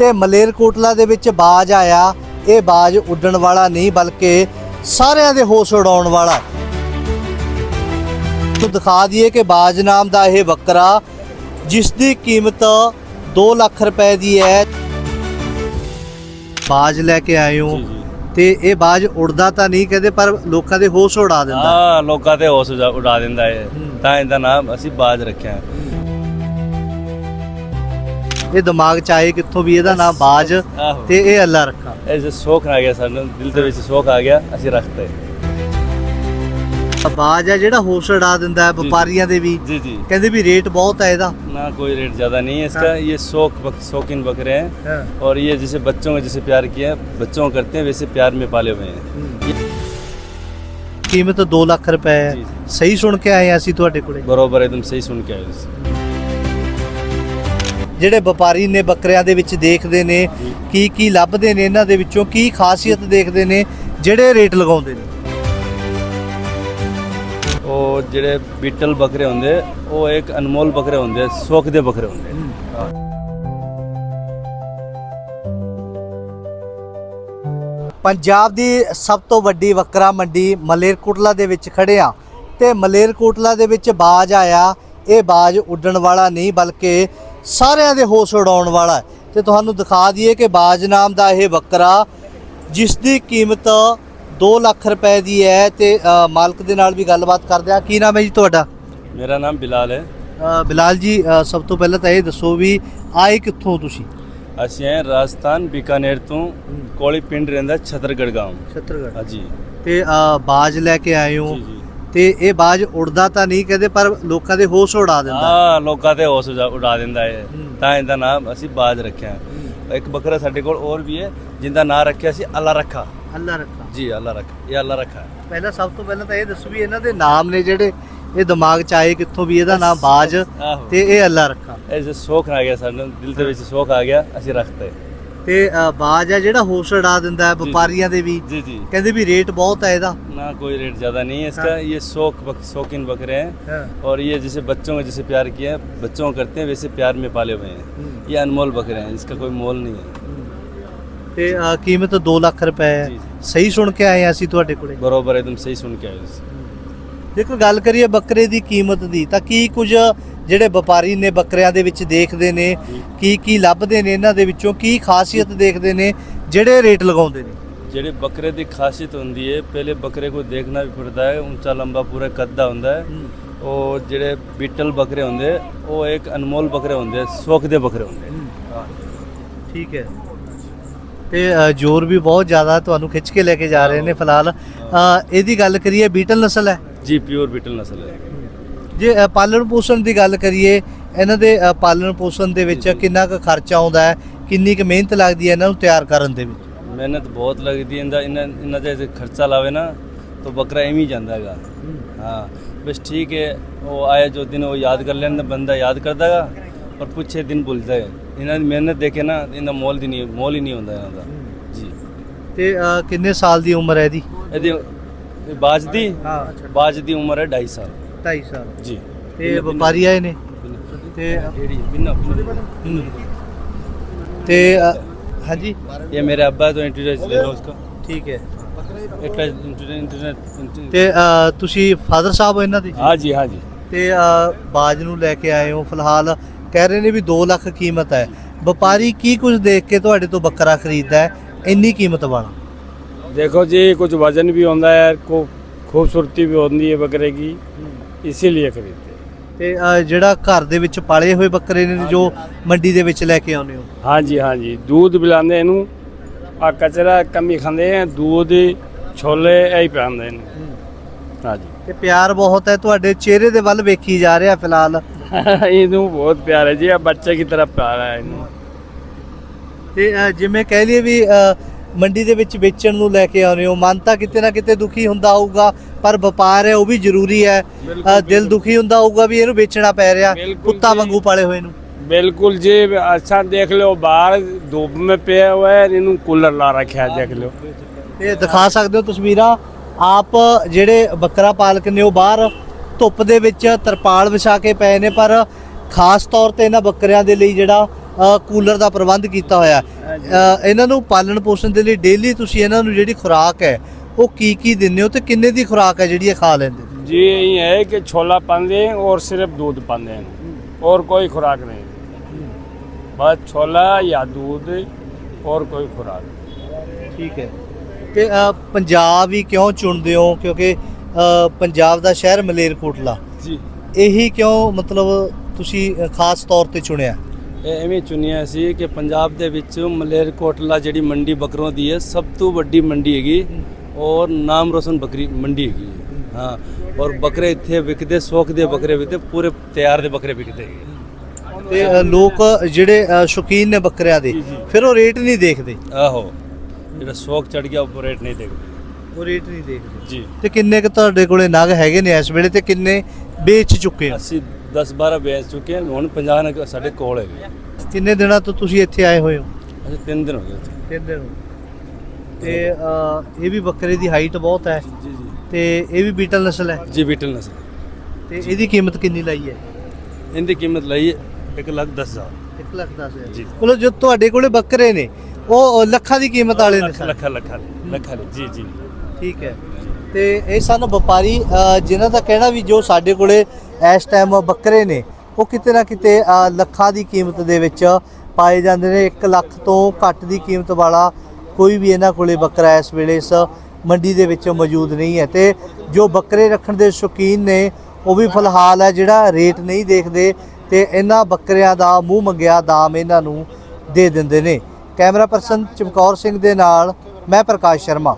ਤੇ ਮਲੇਰਕੋਟਲਾ ਦੇ ਵਿੱਚ ਬਾਜ ਆਇਆ। ਇਹ ਬਾਜ ਉੱਡਣ ਵਾਲਾ ਨਹੀਂ ਬਲਕਿ ਸਾਰਿਆਂ ਦੇ ਹੋਸ਼ ਉਡਾਉਣ ਵਾਲਾ। ਤੋ ਦਿਖਾ ਦਈਏ ਕਿ ਬਾਜ ਨਾਮ ਦਾ ਇਹ ਬੱਕਰਾ ਜਿਸ ਦੀ ਕੀਮਤ 2 ਲੱਖ ਰੁਪਏ ਦੀ ਹੈ। ਬਾਜ ਲੈ ਕੇ ਆਏ ਹੋ ਤੇ ਇਹ ਬਾਜ ਉੜਦਾ ਤਾਂ ਨਹੀਂ ਕਹਿੰਦੇ ਪਰ ਲੋਕਾਂ ਦੇ ਹੋਸ਼ ਉਡਾ ਦਿੰਦਾ। ਹਾਂ ਲੋਕਾਂ ਤੇ ਹੌਸ ਉਡਾ ਦਿੰਦਾ ਹੈ ਹੂੰ। ਤਾਂ ਇਹਦਾ ਨਾਮ ਅਸੀਂ ਬਾਜ ਰੱਖਿਆ। ਹੈ। ਇਹ ਦਿਮਾਗ ਚ ਆਏ ਕਿੱਥੋਂ ਵੀ ਇਹਦਾ ਨਾਮ ਬਾਜ ਆਹੋ ਤੇ ਇਹ ਅੱਲਾ ਰੱਖਾ ਇਹ ਜੇ ਸ਼ੌਕ ਆ ਗਿਆ ਸਾਨੂੰ ਦਿਲ ਦੇ ਵਿੱਚ ਸ਼ੌਕ ਆ ਗਿਆ ਅਸੀਂ ਰੱਖਤੇ ਬਾਜ ਹੈ ਜਿਹੜਾ ਹੋਸ਼ ਉਡਾ ਦਿੰਦਾ ਹੈ ਵਪਾਰੀਆਂ ਦੇ ਵੀ जी जी ਕਹਿੰਦੇ ਵੀ ਰੇਟ ਬਹੁਤ ਹੈ ਇਹਦਾ ना कोई रेट ज़्यादा नहीं है इसका ये शौक बक, शौकीन बकरे हैं और ये जैसे बच्चों का जैसे प्यार किया है बच्चों को करते हैं वैसे प्यार में पाले हुए हैं ਕੀਮਤ 2 ਲੱਖ ਰੁਪਏ ਹੈ ਜੀ, ਜੀ। ਸਹੀ ਸੁਣ ਕੇ ਆਏ ਹਾਂ ਅਸੀਂ ਤੁਹਾਡੇ ਕੋਲੇ बरोबर एकदम सही सुन के आए इसे। ਜਿਹੜੇ ਵਪਾਰੀ ਨੇ ਬੱਕਰਿਆਂ ਦੇ ਵਿੱਚ ਦੇਖਦੇ ਨੇ। ਕੀ ਕੀ ਲੱਭਦੇ ਨੇ ਇਹਨਾਂ ਦੇ ਵਿੱਚੋਂ ਕੀ ਖਾਸੀਅਤ ਦੇਖਦੇ ਨੇ ਜਿਹੜੇ ਰੇਟ ਲਗਾਉਂਦੇ ਨੇ ਉਹ ਜਿਹੜੇ ਬੀਟਲ ਬੱਕਰੇ ਹੁੰਦੇ ਉਹ ਇੱਕ ਅਨਮੋਲ ਬੱਕਰੇ ਹੁੰਦੇ ਸ਼ੌਕ ਦੇ ਬੱਕਰੇ ਹੁੰਦੇ ਪੰਜਾਬ ਦੀ ਸਭ ਤੋਂ ਵੱਡੀ ਬੱਕਰਾ ਮੰਡੀ ਮਲੇਰਕੋਟਲਾ ਦੇ ਵਿੱਚ ਖੜੇ ਆ ਤੇ ਮਲੇਰਕੋਟਲਾ ਦੇ ਵਿੱਚ ਬਾਜ ਆਇਆ ਇਹ ਬਾਜ ਉੱਡਣ ਵਾਲਾ ਨਹੀਂ ਬਲਕਿ ਸਾਰਿਆਂ ਦੇ ਹੋਸ਼ ਉਡਾਉਣ ਵਾਲਾ ਤੇ ਤੁਹਾਨੂੰ ਦਿਖਾ ਦਈਏ ਕਿ ਬਾਜ ਨਾਮ ਦਾ ਇਹ ਬੱਕਰਾ ਜਿਸ ਦੀ ਕੀਮਤ 2 ਲੱਖ ਰੁਪਏ ਦੀ ਹੈ ਤੇ ਮਾਲਕ ਦੇ ਨਾਲ ਵੀ ਗੱਲਬਾਤ ਕਰਦੇ ਆ ਕੀ ਨਾਮ ਹੈ ਜੀ ਤੁਹਾਡਾ? ਮੇਰਾ ਨਾਮ ਬਿਲਾਲ ਹੈ। ਬਿਲਾਲ ਜੀ ਸਭ ਤੋਂ ਪਹਿਲਾਂ ਤਾਂ ਇਹ ਦੱਸੋ ਵੀ ਆਏ ਕਿੱਥੋਂ ਤੁਸੀਂ? ਅਸੀਂ ਹੈ ਰਾਜਸਥਾਨ ਬੀਕਾਨੇਰ ਤੋਂ ਕੋਲੀ ਪਿੰਡ ਰਹਿੰਦਾ ਛਤਰਗੜ ਗਾਂਵ ਛਤਰਗੜ੍ਹ। ਹਾਂਜੀ। ਤੇ ਬਾਜ ਲੈ ਕੇ ਆਏ ਹੋ। ਤੇ ਇਹ ਬਾਜ ਉੜਦਾ ਤਾਂ ਨਹੀਂ ਕਹਿੰਦੇ ਪਰ ਲੋਕਾਂ ਦੇ ਹੋਸ਼ ਉਡਾ ਦਿੰਦਾ। ਹਾਂ ਲੋਕਾਂ ਤੇ ਹੌਸ ਉਜਾ- ਉਡਾ ਦਿੰਦਾ ਹੈ। ਤਾਂ ਇਹਦਾ ਨਾਮ ਅਸੀਂ ਬਾਜ ਰੱਖਿਆ। ਇੱਕ ਬੱਕਰਾ ਸਾਡੇ ਕੋਲ ਹੋਰ ਵੀ ਹੈ ਜਿੰਦਾ ਨਾਂ ਰੱਖਿਆ ਸੀ ਅੱਲਾ ਰੱਖਾ। ਅੱਲਾ ਰੱਖਾ। ਜੀ ਅੱਲਾ ਰੱਖਾ। ਇਹ ਅੱਲਾ ਰੱਖਾ ਹੈ। ਪਹਿਲਾਂ ਸਭ ਤੋਂ ਪਹਿਲਾਂ ਤਾਂ ਇਹ ਦੱਸੋ ਵੀ ਇਹਨਾਂ ਦੇ ਨਾਮ ਨੇ ਜਿਹੜੇ ਇਹ ਦਿਮਾਗ ਚ ਆਏ ਕਿੱਥੋਂ ਵੀ ਇਹਦਾ ਨਾਮ ਬਾਜ ਆਹੋ। ਤੇ ਇਹ ਅੱਲਾ ਰੱਖਾ। ਇਹ ਜੇ ਸ਼ੌਕ ਆ ਗਿਆ ਸਾਨੂੰ ਦਿਲ ਦੇ ਵਿੱਚ ਸ਼ੌਕ ਆ ਗਿਆ ਅਸੀਂ ਰੱਖਤੇ। ਤੇ ਅ, ਬਾਜ ਹੈ ਜਿਹੜਾ ਹੋਸ਼ ਉਡਾ ਦਿੰਦਾ ਹੈ ਜੀ। ਵਪਾਰੀਆਂ ਦੇ ਵੀ जी जी ਕਹਿੰਦੇ ਵੀ ਰੇਟ ਬਹੁਤ ਹੈ ਇਹਦਾ ना कोई रेट ज़्यादा नहीं है इसका ये शौक बक, शौकीन बकरे हैं ਹਾਂ और ये जैसे बच्चों का जैसे प्यार किया है बच्चों को करते हैं वैसे प्यार में पाले हुए हैं ये अनमोल बकरे हैं इसका कोई मोल नहीं है ਤੇ ਅ, ਕੀਮਤ 2 ਲੱਖ ਰੁਪਏ ਹੈ ਜੀ, ਜੀ। ਸਹੀ ਸੁਣ ਕੇ ਆਏ ਹਾਂ ਅਸੀਂ ਤੁਹਾਡੇ ਕੋਲੇ बरोबर एकदम सही सुन के आए इसे। ਦੇਖੋ ਗੱਲ ਕਰੀਏ ਬੱਕਰੇ ਦੀ ਕੀਮਤ ਦੀ ਤਾਂ ਕੀ ਕੁਝ ਜਿਹੜੇ ਵਪਾਰੀ ਨੇ ਬੱਕਰਿਆਂ ਦੇ ਵਿੱਚ ਦੇਖਦੇ ਨੇ ਕੀ ਕੀ ਲੱਭਦੇ ਨੇ ਇਹਨਾਂ ਦੇ ਵਿੱਚੋਂ ਕੀ ਖਾਸੀਅਤ ਦੇਖਦੇ ਨੇ ਜਿਹੜੇ ਰੇਟ ਲਗਾਉਂਦੇ ਨੇ? ਜਿਹੜੇ ਬੱਕਰੇ ਦੀ ਖਾਸੀਅਤ ਹੁੰਦੀ ਹੈ ਪਹਿਲੇ ਬੱਕਰੇ ਕੋ ਦੇਖਣਾ ਵੀ ਪੜਦਾ ਹੈ ਉੱਚਾ ਲੰਬਾ ਪੂਰਾ ਕੱਦਾ ਹੁੰਦਾ ਹੈ। ਉਹ ਜਿਹੜੇ ਬੀਟਲ ਬੱਕਰੇ ਹੁੰਦੇ ਉਹ ਇੱਕ ਅਨਮੋਲ ਬੱਕਰੇ ਹੁੰਦੇ ਸੁਖ ਦੇ ਬੱਕਰੇ ਹੁੰਦੇ। ਠੀਕ ਹੈ। ਤੇ ਜੋਰ ਵੀ ਬਹੁਤ ਜ਼ਿਆਦਾ ਤੁਹਾਨੂੰ ਖਿੱਚ ਕੇ ਲੈ ਕੇ ਜਾ ਰਹੇ ਨੇ ਫਿਲਹਾਲ। ਇਹਦੀ ਗੱਲ ਕਰੀਏ ਬੀਟਲ ਨਸਲ ਹੈ? ਜੀ ਪਿਓਰ ਬੀਟਲ ਨਸਲ ਹੈ। ਜੇ ਪਾਲਣ ਪੋਸ਼ਣ ਦੀ ਗੱਲ ਕਰੀਏ ਇਹਨਾਂ ਦੇ ਪਾਲਣ ਪੋਸ਼ਣ ਦੇ ਵਿੱਚ ਕਿੰਨਾ ਕੁ ਖਰਚਾ ਆਉਂਦਾ ਹੈ ਕਿੰਨੀ ਕੁ ਮਿਹਨਤ ਲੱਗਦੀ ਹੈ ਇਹਨਾਂ ਨੂੰ ਤਿਆਰ ਕਰਨ ਦੇ ਵਿੱਚ? ਮਿਹਨਤ ਬਹੁਤ ਲੱਗਦੀ ਹੈ ਇਹਨਾਂ ਇਹਨਾਂ ਦੇ ਖਰਚਾ ਲਾਵੇ ਨਾ ਤਾਂ ਬੱਕਰਾ ਐਵੇਂ ਹੀ ਜਾਂਦਾ ਹੈਗਾ। ਹਾਂ ਬਸ ਠੀਕ ਹੈ ਉਹ ਆਏ ਜੋ ਦਿਨ ਉਹ ਯਾਦ ਕਰ ਲੈਂਦਾ ਬੰਦਾ ਯਾਦ ਕਰਦਾ ਹੈਗਾ ਪਰ ਪੁੱਛੇ ਦਿਨ ਭੁੱਲਦਾ ਹੈ। ਇਹਨਾਂ ਦੀ ਮਿਹਨਤ ਦੇਖੇ ਨਾ ਇਹਦਾ ਮੋਲ ਦੀ ਨਹੀਂ ਮੋਲ ਹੀ ਨਹੀਂ ਹੁੰਦਾ ਇਹਨਾਂ ਦਾ। ਜੀ। ਤੇ ਕਿੰਨੇ ਸਾਲ ਦੀ ਉਮਰ ਹੈ ਇਹਦੀ? ਇਹਦੀ ਬਾਜ ਦੀ? ਹਾਂ ਬਾਜ ਦੀ ਉਮਰ ਹੈ 2.5 ਸਾਲ। 2.5 ਸਾਲ ਜੀ ਤੇ ਵਪਾਰੀ ਆਏ ਨੇ ਤੇ ਜਿਹੜੀ ਬਿਨਾ ਹਮ, ਤੇ ਅ, ਹਾਂਜੀ ये मेरे अब्बा है तो इंटरनेट ले लो उसका ਠੀਕ ਹੈ इंटरनेट ਤੇ ਅ, ਤੁਸੀਂ ਫਾਦਰ ਸਾਹਿਬ ਹੋ ਇਹਨਾਂ ਦੇ हाँ जी हाँ जी ਤੇ ਅ, ਬਾਜ ਨੂੰ ਲੈ ਕੇ ਆਏ ਹੋ ਫਿਲਹਾਲ ਕਹਿ ਰਹੇ ਨੇ ਵੀ 2 ਲੱਖ ਕੀਮਤ ਹੈ ਵਪਾਰੀ ਕੀ ਕੁਝ ਦੇਖ ਕੇ ਤੁਹਾਡੇ ਤੋਂ ਬੱਕਰਾ ਖਰੀਦਦਾ ਹੈ ਇੰਨੀ ਕੀਮਤ ਵਾਲਾ देखो जी कुछ वजन भी होता है को खूबसूरती भी होती है बकरे की इसीलिए खरीदते हैं। ਤੇ ਅ, ਜਿਹੜਾ ਘਰ ਦੇ ਵਿੱਚ ਪਾਲੇ ਹੋਏ ਬੱਕਰੇ ਨੇ ਜੋ ਮੰਡੀ ਦੇ ਵਿੱਚ ਲੈ ਕੇ ਆਉਂਦੇ ਹੋ हाँ जी हाँ जी दूध पिलाते इनू आ कचरा कमी खाते हैं दूध छोले यही पिलाते हैं हाँ जी ਤੇ ਪਿਆਰ ਬਹੁਤ ਹੈ ਤੁਹਾਡੇ ਚਿਹਰੇ ਦੇ ਵੱਲ ਵੇਖੀ ਜਾ ਰਿਹਾ ਫਿਲਹਾਲ इनू बहुत प्यार है जी अब बच्चे की तरफ प्यार है इनू ਤੇ ਅ, ਜਿਵੇਂ ਕਹਿ ਲਈਏ ਵੀ ਅ, ਮੰਡੀ ਦੇ ਵਿੱਚ ਵੇਚਣ ਨੂੰ ਲੈ ਕੇ ਆਉਂਦੇ ਹੋ। ਮਨ ਤਾਂ ਕਿਤੇ ਨਾ ਕਿਤੇ ਦੁਖੀ ਹੁੰਦਾ ਹੋਊਗਾ ਪਰ ਵਪਾਰ ਹੈ ਉਹ ਵੀ ਜ਼ਰੂਰੀ ਹੈ। ਦਿਲ ਦੁਖੀ ਹੁੰਦਾ ਹੋਊਗਾ ਵੀ ਇਹਨੂੰ ਵੇਚਣਾ ਪੈ ਰਿਹਾ ਕੁੱਤਾ ਵਾਂਗੂ ਪਾਲੇ ਹੋਏ ਨੂੰ। ਬਿਲਕੁਲ ਜੀ ਅੱਛਾ ਦੇਖ ਲਿਓ ਬਾਹਰ ਧੁੱਪ ਮੇ ਪਿਆ ਹੋਇਆ ਹੈ ਇਹਨੂੰ ਕੂਲਰ ਲਾ ਰੱਖਿਆ ਦੇਖ ਲਿਓ। ਇਹ ਦਿਖਾ ਸਕਦੇ ਹੋ ਤਸਵੀਰਾਂ ਆਪ ਜਿਹੜੇ ਬੱਕਰਾ ਪਾਲਕ ਨੇ ਉਹ ਬਾਹਰ ਧੁੱਪ ਦੇ ਵਿੱਚ ਤਰਪਾਲ ਵਿਛਾ ਕੇ ਪਏ ਨੇ ਪਰ ਖਾਸ ਤੌਰ ਤੇ ਇਹਨਾਂ ਬੱਕਰਿਆਂ ਦੇ ਲਈ ਜਿਹੜਾ ਕੂਲਰ ਦਾ ਪ੍ਰਬੰਧ ਕੀਤਾ ਹੋਇਆ ਹੈ। ਅ, ਇਹਨਾਂ ਨੂੰ ਪਾਲਣ ਪੋਸ਼ਣ ਦੇ ਲਈ ਡੇਲੀ ਤੁਸੀਂ ਇਹਨਾਂ ਨੂੰ ਜਿਹੜੀ ਖੁਰਾਕ ਹੈ ਉਹ ਕੀ ਕੀ ਦਿੰਦੇ ਹੋ ਤੇ ਕਿੰਨੇ ਦੀ ਖੁਰਾਕ ਹੈ ਜਿਹੜੀ ਇਹ ਖਾ ਲੈਂਦੇ ਨੇ जी यही है कि छोला पाते हैं और सिर्फ दूध पाते हैं और कोई खुराक नहीं बस छोला या दूध और कोई खुराक नहीं। ਠੀਕ ਹੈ ਤੇ ਅ, ਪੰਜਾਬ ਹੀ ਕਿਉਂ ਚੁਣਦੇ ਹੋ ਕਿਉਂਕਿ ਅ, ਪੰਜਾਬ ਦਾ ਸ਼ਹਿਰ ਮਲੇਰਕੋਟਲਾ जी ਇਹੀ ਕਿਉਂ ਮਤਲਬ ਤੁਸੀਂ ਅ, ਖਾਸ ਤੌਰ ਤੇ ਚੁਣਿਆ ਇਹ ਐਵੇਂ ਚੁਣਿਆ ਸੀ ਕਿ ਪੰਜਾਬ ਦੇ ਵਿੱਚ ਮਲੇਰਕੋਟਲਾ ਜਿਹੜੀ ਮੰਡੀ ਬੱਕਰੋਂ ਦੀ ਹੈ ਸਭ ਤੋਂ ਵੱਡੀ ਮੰਡੀ ਹੈਗੀ ਔਰ ਨਾਮ ਰੋਸ਼ਨ ਬੱਕਰੀ ਮੰਡੀ ਹੈਗੀ ਹੈ। ਔਰ ਬੱਕਰੇ ਇੱਥੇ ਵਿਕਦੇ ਸੌਖ ਦੇ ਬੱਕਰੇ ਵਿਕਦੇ ਪੂਰੇ ਤਿਆਰ ਦੇ ਬੱਕਰੇ ਵਿਕਦੇ ਹੈਗੇ। ਤੇ ਲੋਕ ਜਿਹੜੇ ਸ਼ੌਕੀਨ ਨੇ ਬੱਕਰਿਆਂ ਦੇ ਫਿਰ ਉਹ ਰੇਟ ਨਹੀਂ ਦੇਖਦੇ? ਆਹੋ ਜਿਹੜਾ ਸੌਖ ਚੜ ਗਿਆ ਉਹ ਰੇਟ ਨਹੀਂ ਦੇਖਦੇ। ਉਹ ਰੇਟ ਨਹੀਂ ਦੇਖਦੇ। ਜੀ। ਤੇ ਕਿੰਨੇ ਕੁ ਤੁਹਾਡੇ ਕੋਲੇ ਨਗ ਹੈਗੇ ਨੇ ਇਸ ਵੇਲੇ ਤੇ ਕਿੰਨੇ ਵੇਚ ਚੁੱਕੇ ਆ? ਅਸੀਂ 10 12 ਵੇਚ ਚੁੱਕੇ ਹਾਂ ਹੁਣ 50 ਨਗ ਸਾਡੇ ਕੋਲ ਹੈਗੇ ਕਿੰਨੇ ਦਿਨਾਂ ਤੋਂ ਤੁਸੀਂ ਇੱਥੇ ਆਏ ਹੋਏ ਹੋ? ਅਸੀਂ 3 ਦਿਨ ਹੋ ਗਏ ਉੱਥੇ ਤਿੰਨ ਦਿਨ ਤੇ ਇਹ ਵੀ ਬੱਕਰੇ ਦੀ ਹਾਈਟ ਬਹੁਤ ਹੈ। ਜੀ ਜੀ। ਤੇ ਇਹ ਵੀ ਬੀਟਲ ਨਸਲ ਹੈ? ਜੀ ਬੀਟਲ ਨਸਲ। ਤੇ ਇਹਦੀ ਕੀਮਤ ਕਿੰਨੀ ਲਾਈ ਹੈ? ਇਹਦੀ ਕੀਮਤ ਲਈ 1 ਲੱਖ 10 ਹਜ਼ਾਰ। 1 ਲੱਖ 10 ਹਜ਼ਾਰ। ਜੀ। ਮਤਲਬ ਜੋ ਤੁਹਾਡੇ ਕੋਲੇ ਬੱਕਰੇ ਨੇ ਉਹ ਲੱਖਾਂ ਦੀ ਕੀਮਤ ਵਾਲੇ ਨੇ ਲੱਖ ਸਾਰੇ। ਲੱਖ ਲੱਖ ਜੀ ਜੀ। ਠੀਕ ਹੈ। ਤੇ ਇਹ ਸਨ ਵਪਾਰੀ ਅ, ਜਿਨ੍ਹਾਂ ਦਾ ਕਹਿਣਾ ਵੀ ਜੋ ਸਾਡੇ ਕੋਲੇ ਇਸ ਟਾਈਮ ਬੱਕਰੇ ਨੇ, ਉਹ ਕਿਤੇ ਨਾ ਕਿਤੇ ਲੱਖਾਂ ਦੀ ਕੀਮਤ ਦੇ ਵਿੱਚ ਪਾਏ ਜਾਂਦੇ ਨੇ। 1 ਲੱਖ ਤੋਂ ਘੱਟ ਦੀ ਕੀਮਤ ਵਾਲਾ ਕੋਈ ਵੀ ਇਹਨਾਂ ਕੋਲੇ ਬੱਕਰਾ ਇਸ ਵੇਲੇ ਇਸ ਮੰਡੀ ਦੇ ਵਿੱਚ ਮੌਜੂਦ ਨਹੀਂ ਹੈ। ਤੇ ਜੋ ਬੱਕਰੇ ਰੱਖਣ ਦੇ ਸ਼ੌਕੀਨ ਨੇ, ਉਹ ਵੀ ਫਿਲਹਾਲ ਹੈ ਜਿਹੜਾ ਰੇਟ ਨਹੀਂ ਦੇਖਦੇ ਤੇ ਇਹਨਾਂ ਬੱਕਰਿਆਂ ਦਾ ਮੂੰਹ ਮੰਗਿਆ ਦਾਮ ਇਹਨਾਂ ਨੂੰ ਦੇ ਦਿੰਦੇ ਨੇ। ਕੈਮਰਾ ਪਰਸਨ ਚਮਕੌਰ ਸਿੰਘ ਦੇ ਨਾਲ, ਮੈਂ ਪ੍ਰਕਾਸ਼ ਸ਼ਰਮਾ।